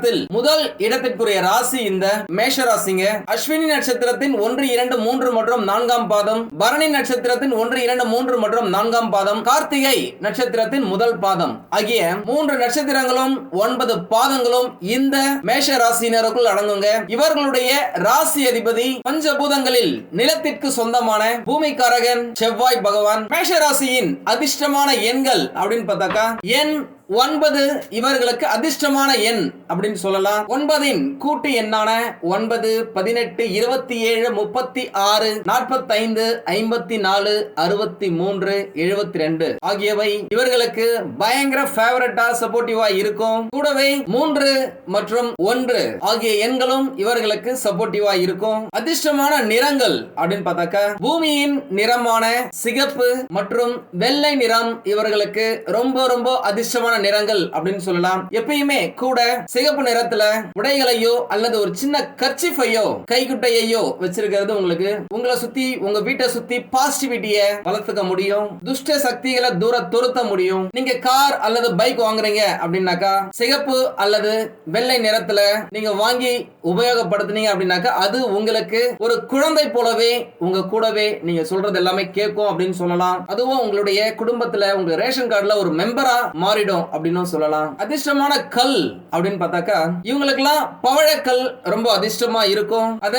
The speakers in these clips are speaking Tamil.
நட்சத்திரத்தில் முதல் இடத்திற்குரிய ராசி இந்த மேஷ ராசிங்க. அஸ்வினி நட்சத்திரத்தின் ஒன்று இரண்டு மூன்று மற்றும் நான்காம் பாதம். பரணி நட்சத்திரத்தின் ஒன்று இரண்டு மூன்று மற்றும் நான்காம் பாதம். கார்த்திகை நட்சத்திரத்தின் முதல் பாதம். ஆகிய மூன்று நட்சத்திரங்களும் ஒன்பது பாதங்களும் இந்த மேஷ ராசியினருக்குள் அடங்குங்க. இவர்களுடைய ராசி அதிபதி பஞ்சபூதங்களில் நிலத்திற்கு சொந்தமான பூமிக்காரகன் செவ்வாய் பகவான். மேஷ ராசியின் அதிர்ஷ்டமான எண்கள் அப்படின்னு பார்த்தாக்கா எண் ஒன்பது இவர்களுக்கு அதிர்ஷ்டமான எண் அப்படின்னு சொல்லலாம். ஒன்பதின் கூட்டு எண்ணான ஒன்பது பதினெட்டு இருபத்தி ஏழு முப்பத்தி ஆறு நாற்பத்தைந்து ஐம்பத்தி நாலு அறுபத்தி மூன்று எழுபத்தி ரெண்டு ஆகியவை இவர்களுக்கு பயங்கர ஃபேவரட்டா சப்போர்ட்டிவா இருக்கும். கூடவே மூன்று மற்றும் ஒன்று ஆகிய எண்களும் இவர்களுக்கு சப்போர்ட்டிவா இருக்கும். அதிர்ஷ்டமான நிறங்கள் அப்படின்னு பார்த்தாக்கா பூமியின் நிறமான சிகப்பு மற்றும் வெள்ளை நிறம் இவர்களுக்கு ரொம்ப ரொம்ப அதிர்ஷ்டமான நிறங்கள் அப்படின்னு சொல்லலாம். எப்பயுமே கூட சிகப்பு நிறத்துல உடைகளையோ அல்லது ஒரு சின்ன கர்ச்சிஃபையோ கைக்குட்டையோ வச்சிருக்கிறது உங்களுக்கு. உங்களை சுத்தி உங்க வீட்டை சுத்தி பாசிட்டிவிட்டிய வளர்த்துக்க முடியும். துஷ்ட சக்திகளை தூர துரத்த முடியும். நீங்க கார் அல்லது பைக் வாங்குறீங்க அப்படின்னாக்கா சிகப்பு அல்லது வெள்ளை நிறத்துல நீங்க வாங்கி உபயோகப்படுத்துனீங்க அப்படின்னாக்கா அது உங்களுக்கு ஒரு குழந்தை போலவே உங்க கூடவே நீங்க சொல்றது எல்லாமே கேட்கும் அப்படின்னு சொல்லலாம். அதுவும் உங்களுடைய குடும்பத்துல உங்க ரேஷன் கார்டுல ஒரு மெம்பரா மாறிடும். அப்படின்னு சொல்லலாம். அதிர்ஷ்டமான கல் அப்படின்னு பார்த்தாக்கா இவங்களுக்கெல்லாம் பவழக்கல் ரொம்ப அதிர்ஷ்டமா இருக்கும். அத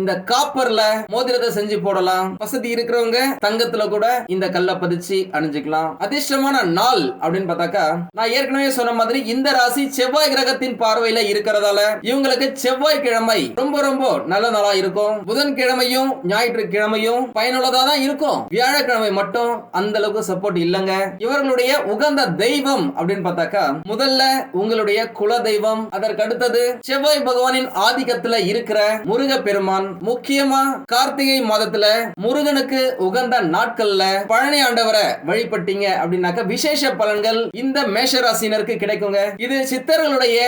இந்த காப்பர்ல மோதிரத்தை செஞ்சு போடலாம். வசதி இருக்கிறவங்க தங்கத்துல கூட இந்த கல்லை பதிச்சு அணிஞ்சுக்கலாம். அதிர்ஷ்டமான நாள் அப்படின்னு பார்த்தாக்கா நான் ஏற்கனவே சொன்ன மாதிரி இந்த ராசி செவ்வாய் கிரகத்தின் பார்வையில இருக்கிறதால இவங்களுக்கு செவ்வாய்க்கிழமை ரொம்ப ரொம்ப நல்ல நாளா இருக்கும். புதன்கிழமையும் ஞாயிற்றுக்கிழமையும் பயனுள்ளதா தான் இருக்கும். வியாழக்கிழமை மட்டும் அந்த அளவுக்கு சப்போர்ட் இல்லங்க. இவர்களுடைய உகந்த தெய்வம் அப்படின்னு பார்த்தாக்கா முதல்ல உங்களுடைய குல தெய்வம் அதற்கு அடுத்தது செவ்வாய் பகவானின் ஆதிக்கத்துல இருக்கிற முருக பெருமான் முக்கியமா கார்த்திகை மாதத்துல முருகனுக்கு உகந்த நாட்கள்ல பழனி ஆண்டவரை வழிபட்டீங்க அப்படின்னாக்க விசேஷ பலன்கள் இந்த மேஷராசினருக்கு கிடைக்குங்க. இது சித்தர்களுடைய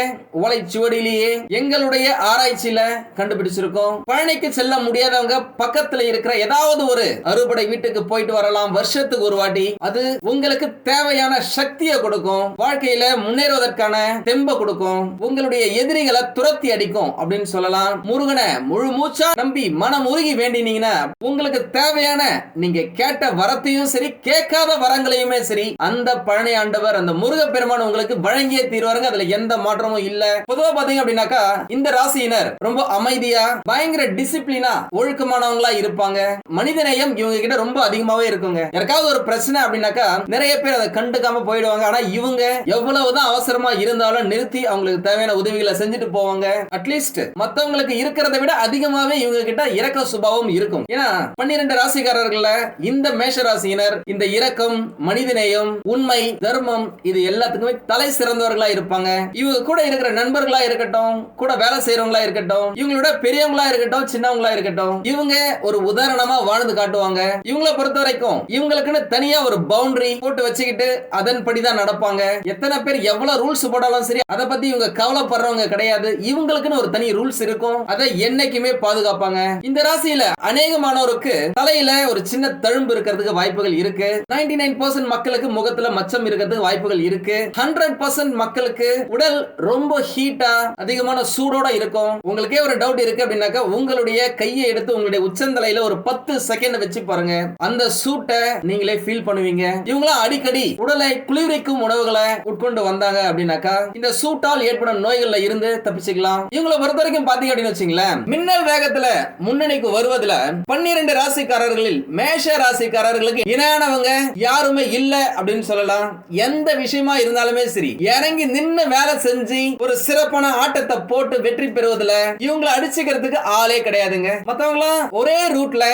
ஓலைச்சுவடியிலேயே எங்களுடைய ஆராய்ச்சியில கண்டுபிடிச்சிருக்கோம். பழனிக்கு செல்ல முடியாதவங்க பக்கத்துல இருக்கிற ஏதாவது ஒரு அறுபடை வீட்டுக்கு போயிட்டு வரலாம் வருஷத்துக்கு ஒரு வாட்டி. அது உங்களுக்கு தேவையான சக்தியை கொடுக்கும். வாழ்க்கையில முன்னேறுவதற்கான தெம்ப கொடுக்கும். உங்களுடைய எதிரிகளை துரத்தி அடிக்கும் அப்படின்னு சொல்லலாம். முருகனை முழு மூச்சா நம்பி மனம் உருகி வேண்டினீங்கன்னா உங்களுக்கு தேவையான நீங்க கேட்ட வரத்தையும் சரி கேட்காத வரங்களையுமே சரி அந்த பழனி ஆண்டவர் அந்த முருக பெருமான் உங்களுக்கு வழங்கியே தீர்வாருங்க. அதுல எந்த மாற்றமும் இல்ல. பொதுவா பாத்தீங்க அப்படின்னாக்கா இந்த ராசியினர் ரொம்ப அமைதியா பயங்கர டிசிப்ளினா ஒழுக்கமானவங்களா இருப்பாங்க. மனிதநேயம் இவங்க கிட்ட ரொம்ப அதிகமாவே இருக்குங்க. யாருக்காவது ஒரு பிரச்சனை அப்படின்னாக்கா நிறைய பேர் அதை கண்டுக்காம போயிடுவாங்க. ஆனா இவங்க எவ்வளவுதான் அவசரமா இருந்தாலும் நிறுத்தி அவங்களுக்கு தேவையான உதவிகளை செஞ்சுட்டு போவாங்க. அட்லீஸ்ட் மத்தவங்களுக்கு இருக்கிறத விட அதிகமாவே இவங்க கிட்ட இறக்க சுபாவம் இருக்கும். ஏன்னா பன்னிரண்டு ராசிக்காரர்கள்ல இந்த மேஷ ராசியினர் இந்த இரக்கம் மனிதநேயம் உண்மை தர்மம் இது எல்லாத்துக்குமே தலை சிறந்தவர்களா இருப்பாங்க. இவங்க கூட இருக்கிற நண்பர்களா இருக்கட்டும் கூட வேலை செய்யறவங்களா இருக்கட்டும் இவங்களோட பெரியவங்களா இருக்கட்டும் சின்னவங்களா இருக்கட்டும் இவங்க ஒரு உதாரணமா வாழ்ந்து காட்டுவாங்க. இவங்கள பொறுத்த வரைக்கும் இவங்களுக்குன்னு தனியா ஒரு பவுண்டரி போட்டு வச்சுக்கிட்டு அதன்படிதான் நடப்பாங்க. எத்தனை பேர் எவ்வளவு ரூல்ஸ் போட்டாலும் சரி அதை பத்தி இவங்க கவலைப்படுறவங்க கிடையாது. இவங்களுக்குன்னு ஒரு தனி ரூல்ஸ் இருக்கும். அதை என்னைக்குமே பாதுகாப்பாங்க. இந்த ராசியில அநேகமானோருக்கு தலையில ஒரு சின்ன தழும்பு இருக்கிறதுக்கு வாய்ப்புகள் இருக்கு. நைன்டி நைன் பர்சன்ட் மக்களுக்கு முகத்துல மச்சம் இருக்கிறதுக்கு வாய்ப்புகள் இருக்கு. ஹண்ட்ரட் பர்சன்ட் மக்களுக்கு உடல் ரொம்ப ஹீட்டா அதிகமான சூடோட இருக்கும். உங்களுக்கே ஒரு டவுட் இருக்கு அப்படின்னாக்கா உங்களுடைய கையை எடுத்து உங்களுடைய உச்சந்தலையில ஒரு பத்து செகண்ட் வச்சு பாருங்க. அந்த சூட்டை நீங்களே ஃபீல் பண்ணுவீங்க. இவங்களாம் அடிக்கடி உடலை குளிர்விக்கும் உணவுகளை உட்கொண்டு வந்தாங்க அப்படின்னாக்கா இந்த சூட்டால் ஏற்படும் நோய்கள்ல இருந்து தப்பிச்சுக்கலாம். இவங்களை பொறுத்த வரைக்கும் பாத்தீங்க அப்படின்னு வச்சுங்களேன் மின்னல் வேகத்துல முன்னணிக்கு வருவதுல பன்னிரண்டு ராசிக்காரர்களில் மேஷ ராசிக்காரர்களுக்கு இணையானவங்க யாருமே இல்ல அப்படின்னு சொல்லலாம். எந்த விஷயமா இருந்தாலுமே சரி இறங்கி நின்னு வேலை செஞ்சு ஒரு சிறப்பான ஆட்டத்தை போட்டு வெற்றி பெறுவதுல இவங்களை அடிச்சுக்கிறதுக்கு ஆளே கிடையாதுங்க. மத்தவங்களாம் ஒரே ரூட்ல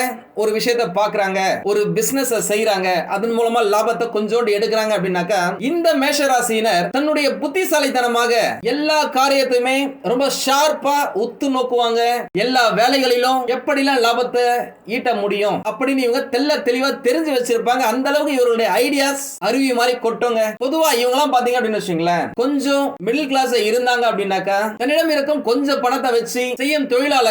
ஒரு விஷயத்த பாக்குறாங்க ஒரு பிசினஸ் செய்யறாங்க அதன் மூலமா லாபத்தை கொஞ்சோண்டு எடுக்கிறாங்க அப்படின்னாக்கா இந்த மேஷ மேஷராசியினர் தன்னுடைய புத்திசாலித்தனமாக எல்லா காரியத்தையுமே ரொம்ப ஷார்ப்பா உத்து நோக்குவாங்க. எல்லா வேலைகளிலும் எப்படிலாம் லாபத்தை ஈட்ட முடியும் அப்படின்னு இவங்க தெல்ல தெளிவா தெரிஞ்சு வச்சிருப்பாங்க. அந்த அளவுக்கு இவருடைய ஐடியாஸ் அருவி மாதிரி கொட்டுங்க. பொதுவா இவங்க எல்லாம் பாத்தீங்க அப்படின்னு வச்சுங்களேன் கொஞ்சம் மிடில் கிளாஸ் இருந்தாங்க அப்படின்னாக்கா தன்னிடம் இருக்கும் கொஞ்சம் பணத்தை வச்சு செய்யும் தொழிலால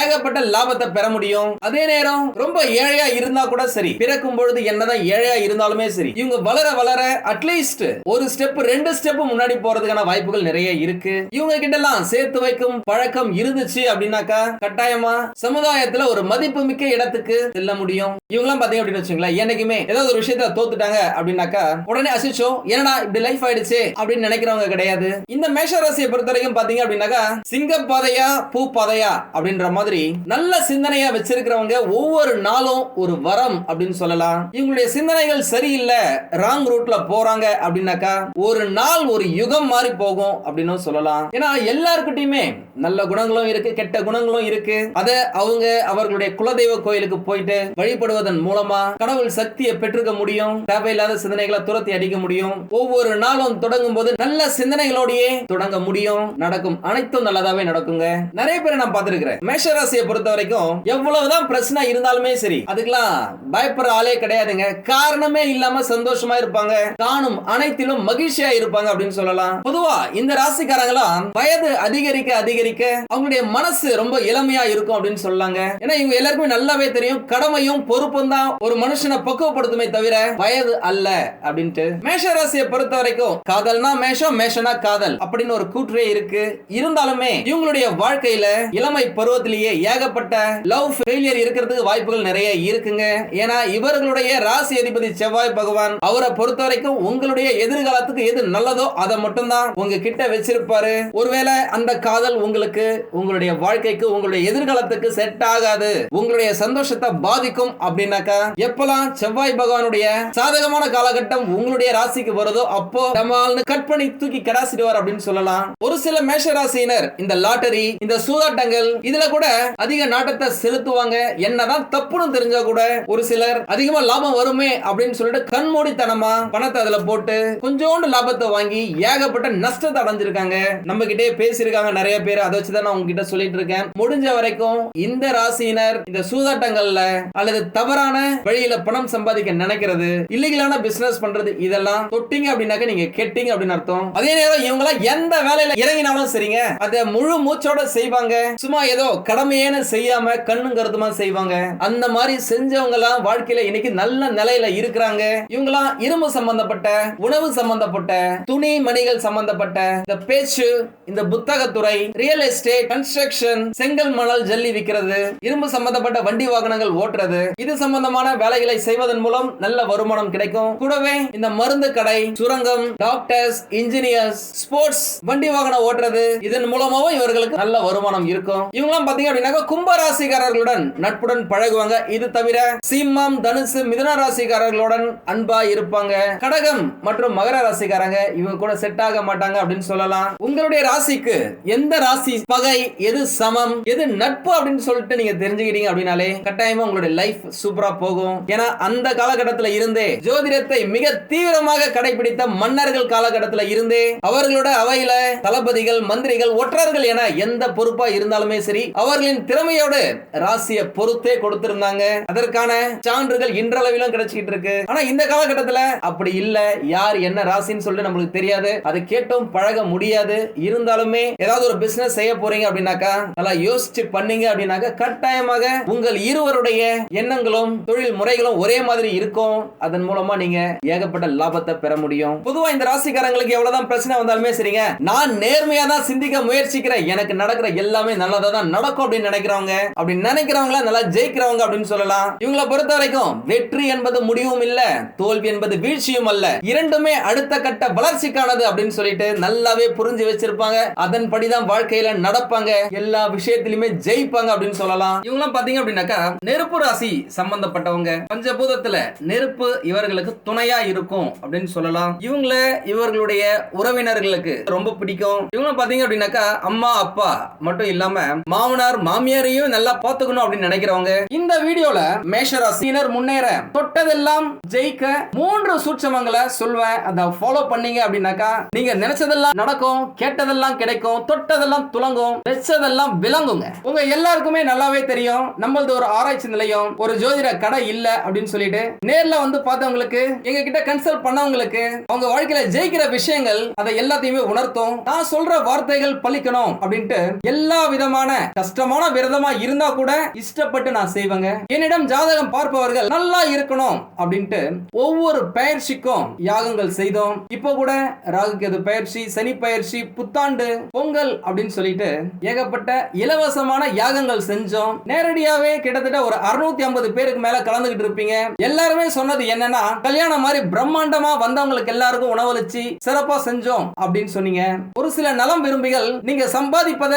ஏகப்பட்ட லாபத்தை பெற முடியும். அதே நேரம் ரொம்ப ஏழையா இருந்தா கூட சரி பிறக்கும் பொழுது என்னதான் ஏழையா இருந்தாலுமே சரி இவங்க வளர வளர அட்லீஸ்ட் ஒரு ஸ்டெப் ரெண்டு ஸ்டெப் முன்னாடி போறதுக்கான வாய்ப்புகள் நிறைய இருக்கு. இவங்க கிட்ட எல்லாம் சேர்த்து வைக்கும் பழக்கம் இருந்துச்சு அப்படின்னாக்கா கட்டாயமா சமுதாயத்துல ஒரு மதிப்பு மிக்க இடத்துக்கு செல்ல முடியும். இவங்க எல்லாம் பாத்தீங்க அப்படின்னு வச்சுங்களேன் என்னைக்குமே ஏதாவது ஒரு விஷயத்துல தோத்துட்டாங்க அப்படின்னாக்கா உடனே அசிச்சோம் என்னடா இப்படி லைஃப் ஆயிடுச்சு அப்படின்னு நினைக்கிறவங்க கிடையாது. இந்த மேஷ ராசியை பொறுத்த வரைக்கும் பாத்தீங்க அப்படின்னாக்கா சிங்க பாதையா பூ பாதையா அப்படின்ற மாதிரி நல்ல சிந்தனையா வச்சிருக்கிறவங்க ஒவ்வொரு நாளும் ஒரு வரம் அப்படின்னு சொல்லலாம். இவங்களுடைய சிந்தனைகள் சரியில்லை ராங் ரூட்ல போறாங்க அப்படின்னாக்கா ஒரு நாள் ஒரு யுகம் மாறி போகும் அப்படின்னு சொல்லலாம். ஏன்னா எல்லாருக்கிட்டையுமே நல்ல குணங்களும் இருக்கு கெட்ட குணங்களும் இருக்கு. அத அவங்க அவர்களுடைய குலதெய்வ கோயிலுக்கு போயிட்டு வழிபடுவதன் மூலமா கடவுள் சக்தியை பெற்றுக்க முடியும் தேவையில்லாத சிந்தனைகளை துரத்தி அடிக்க முடியும். ஒவ்வொரு நாளும் தொடங்கும் போது நல்ல சிந்தனைகளோடயே தொடங்க முடியும். நடக்கும் அனைத்தும் நல்லதாவே நடக்குங்க. நிறைய பேரை நான் பார்த்திருக்கிறேன். மேஷராசியை பொறுத்த வரைக்கும் எவ்வளவுதான் பிரச்சனை இருந்தாலுமே சரி அதுக்கெல்லாம் பயப்படுற ஆளே கிடையாதுங்க. காரணமே இல்லாம சந்தோஷமா இருப்பாங்க. காணும் அனைத்திலும் இன்னும் மகிழ்ச்சியா இருப்பாங்க அப்படின்னு சொல்லலாம். பொதுவா இந்த ராசிக்காரங்களாம் வயது அதிகரிக்க அதிகரிக்க அவங்களுடைய மனசு ரொம்ப இளமையா இருக்கும் அப்படின்னு சொல்லலாங்க ஏன்னா இவங்க எல்லாருக்குமே நல்லாவே தெரியும். கடமையும் பொறுப்பும் தான் ஒரு மனுஷனை பக்குவப்படுத்துமே தவிர வயது அல்ல அப்படின்ட்டு. மேஷ ராசியை பொறுத்த வரைக்கும் காதல்னா மேஷம் மேஷனா காதல் அப்படின்னு ஒரு கூற்றே இருக்கு. இருந்தாலுமே இவங்களுடைய வாழ்க்கையில இளமை பருவத்திலேயே ஏகப்பட்ட லவ் ஃபெயிலியர் இருக்கிறதுக்கு வாய்ப்புகள் நிறைய இருக்குங்க. ஏன்னா இவர்களுடைய ராசி அதிபதி செவ்வாய் பகவான் அவரை பொறுத்த வரைக்கும் உங்களுடைய எதிர்காலத்துக்கு எது நல்லதோ அதை மட்டும் தான் உங்க கிட்ட வச்சிருப்பாரு. ஒருவேளை அந்த காதல் உங்களுக்கு உங்களுடைய வாழ்க்கைக்கு உங்களுடைய எதிர்காலத்துக்கு செட் ஆகாது. உங்களுடைய சந்தோஷத்தை பாதிக்கும் அப்படின்னாக்கா எப்பெல்லாம் செவ்வாய் பகவானுடைய சாதகமான காலகட்டம் உங்களுடைய ராசிக்கு வருதோ அப்போ டமால்னு கட் பண்ணி தூக்கி கடாசிடுவார் அப்படின்னு சொல்லலாம். ஒரு சில மேஷ ராசியினர் இந்த லாட்டரி இந்த சூதாட்டங்கள் இதுல கூட அதிக நாட்டத்தை செலுத்துவாங்க. என்னதான் தப்புன்னு தெரிஞ்சா கூட ஒரு சிலர் அதிகமா லாபம் வருமே அப்படின்னு சொல்லிட்டு கண்மூடித்தனமா பணத்தை அதுல போட்டு கொஞ்சோண்டு லாபத்தை வாங்கி ஏகப்பட்ட நஷ்டத்தை அடைஞ்சிருக்காங்க. நம்ம கிட்டே பேசியிருக்காங்க நிறைய பேர். அதை வச்சுதான் நான் உங்ககிட்ட சொல்லிட்டு இருக்கேன். முடிஞ்ச வரைக்கும் இந்த ராசியினர் இந்த சூதாட்டங்கள்ல அல்லது தவறான வழியில பணம் சம்பாதிக்க நினைக்கிறது இல்லீகலான பிசினஸ் பண்றது இதெல்லாம் தொட்டிங்க அப்படின்னாக்க நீங்க கெட்டிங்க அப்படின்னு அர்த்தம். அதே நேரம் இவங்க எந்த வேலையில இறங்கினாலும் சரிங்க. அதை முழு மூச்சோட செய்வாங்க. சும்மா ஏதோ கடமையேன்னு செய்யாம கண்ணும் கருத்துமா செய்வாங்க. அந்த மாதிரி செஞ்சவங்க எல்லாம் வாழ்க்கையில இன்னைக்கு நல்ல நிலையில இருக்கிறாங்க. இவங்கெல்லாம் இரும்பு சம்பந்தப்பட்ட உணவு சம்பந்தப்பட்ட துணி மணிகள் சம்பந்தப்பட்ட இந்த பேச்சு இந்த புத்தகத்துறை ரியல் எஸ்டேட் கன்ஸ்ட்ரக்ஷன் செங்கல் மணல் ஜல்லி விற்கிறது இரும்பு சம்பந்தப்பட்ட வண்டி வாகனங்கள் ஓட்டுறது இது சம்பந்தமான வேலைகளை செய்வதன் மூலம் நல்ல வருமானம் கிடைக்கும். கூடவே இந்த மருந்து கடை சுரங்கம் டாக்டர்ஸ் இன்ஜினியர்ஸ் ஸ்போர்ட்ஸ் வண்டி வாகனம் ஓட்டுறது இதன் மூலமாவும் இவர்களுக்கு நல்ல வருமானம் இருக்கும். இவங்களாம் பாத்தீங்க அப்படின்னாக்கா கும்பராசிக்காரர்களுடன் நட்புடன் பழகுவாங்க. இது தவிர சிம்மம் தனுசு மிதுன ராசிக்காரர்களுடன் அன்பா இருப்பாங்க. கடகம் மற்றும் மகர ராசிக்காரங்க இவங்க கூட செட் ஆக மாட்டாங்க அப்படின்னு சொல்லலாம். உங்களுடைய ராசிக்கு எந்த ராசி பகை எது சமம் எது நட்பு அப்படின்னு சொல்லிட்டு நீங்க தெரிஞ்சுக்கிட்டீங்க அப்படின்னாலே கட்டாயமா உங்களுடைய லைஃப் சூப்பரா போகும். ஏன்னா அந்த காலகட்டத்தில் இருந்தே ஜோதிடத்தை மிக தீவிரமாக கடைபிடித்த மன்னர்கள் காலகட்டத்தில் இருந்தே அவர்களோட அவையில தளபதிகள் மந்திரிகள் ஒற்றர்கள் என எந்த பொறுப்பா இருந்தாலுமே சரி அவர்களின் திறமையோடு ராசியை பொறுத்தே கொடுத்திருந்தாங்க. அதற்கான சான்றுகள் இன்றளவிலும் கிடைச்சிட்டு இருக்கு. ஆனா இந்த காலகட்டத்தில் அப்படி இல்ல. யார் என்ன ராசின்னு சொல்லிட்டு நம்மளுக்கு தெரியாது. அதை கேட்டும் பழக முடியாது. இருந்தாலுமே ஏதாவது ஒரு பிசினஸ் செய்ய போறீங்க அப்படின்னாக்கா நல்லா யோசிச்சு பண்ணீங்க அப்படின்னாக்கா கட்டாயமாக உங்கள் இருவருடைய எண்ணங்களும் தொழில் முறைகளும் ஒரே மாதிரி இருக்கும். அதன் மூலமா நீங்க ஏகப்பட்ட லாபத்தை பெற முடியும். பொதுவா இந்த ராசிக்காரங்களுக்கு எவ்வளவுதான் பிரச்சனை வந்தாலுமே சரிங்க நான் நேர்மையா தான் சிந்திக்க முயற்சிக்கிறேன். எனக்கு நடக்கிற எல்லாமே நல்லதா தான் நடக்கும் அப்படின்னு நினைக்கிறவங்க அப்படி நினைக்கிறவங்கள நல்லா ஜெயிக்கிறவங்க அப்படின்னு சொல்லலாம். இவங்களை பொறுத்த வரைக்கும் வெற்றி என்பது முடிவும் இல்ல தோல்வி என்பது வீழ்ச்சியும் அல்ல. இரண்டுமே அடுத்த கட்ட வளர்ச்சிக்கானது அப்படின்னு சொல்லிட்டு நல்லாவே புரிஞ்சு வச்சிருப்பாங்க. அதன்படிதான் வாழ்க்கையில நடப்பாங்க. எல்லா விஷயத்திலுமே ஜெயிப்பாங்க அப்படின்னு சொல்லலாம். இவங்களாம் பாத்தீங்க அப்படின்னாக்கா நெருப்பு ராசி சம்பந்தப்பட்டவங்க. பஞ்சபூதத்துல நெருப்பு இவர்களுக்கு துணையா இருக்கும் அப்படின்னு சொல்லலாம். இவங்கள இவர்களுடைய உறவினர்களுக்கு ரொம்ப பிடிக்கும். இவங்க பாத்தீங்க அப்படின்னாக்கா அம்மா அப்பா மட்டும் இல்லாம மாமனார் மாமியாரையும் நல்லா பாத்துக்கணும் அப்படின்னு நினைக்கிறவங்க. இந்த வீடியோல மேஷராசினர் முன்னேற தொட்டதெல்லாம் ஜெயிக்க மூன்று சூட்சமங்களை சொல்வேன். அதை ஃபாலோ பண்ணீங்க அப்படின்னாக்கா நீங்க நினைச்சதெல்லாம் நடக்கும் கேட்டதெல்லாம் கிடைக்கும் தொட்டதெல்லாம் துலங்கும் வெச்சதெல்லாம் விளங்குங்க. உங்க எல்லாருக்குமே நல்லாவே தெரியும் நம்மளது ஒரு ஆராய்ச்சி நிலையம் ஒரு ஜோதிட கடை இல்ல அப்படின்னு சொல்லிட்டு நேர்ல வந்து பார்த்தவங்களுக்கு எங்க கிட்ட கன்சல்ட் பண்ணவங்களுக்கு அவங்க வாழ்க்கையில ஜெயிக்கிற விஷயங்கள் அதை எல்லாத்தையுமே உணர்த்தும் நான் சொல்ற வார்த்தைகள் பழிக்கணும் அப்படின்ட்டு எல்லா விதமான கஷ்டமான விரதமா இருந்தா கூட இஷ்டப்பட்டு நான் செய்வேங்க. என்னிடம் ஜாதகம் பார்ப்பவர்கள் நல்லா இருக்கணும் அப்படின்ட்டு ஒவ்வொரு பயிற்சிக்கும் யாகங்கள் செய்தோம். இப்போ கூட ராகு கேது பயிற்சி சனி பயிற்சி புத்தாண்டு பொங்கல் அப்படின்னு சொல்லிட்டு ஏகப்பட்ட இலவசமான யாகங்கள் செஞ்சோம். நேரடியாவே கிட்டத்தட்ட ஒரு அறுநூத்தி ஐம்பது பேருக்கு மேல கலந்துகிட்டு இருப்பீங்க. எல்லாருமே சொன்னது என்னன்னா கல்யாணம் மாதிரி பிரம்மாண்டமா வந்தவங்களுக்கு எல்லாருக்கும் உணவளிச்சு சிறப்பா செஞ்சோம் அப்படின்னு சொன்னீங்க. ஒரு சில நலம் விரும்பிகள் நீங்க சம்பாதிப்பத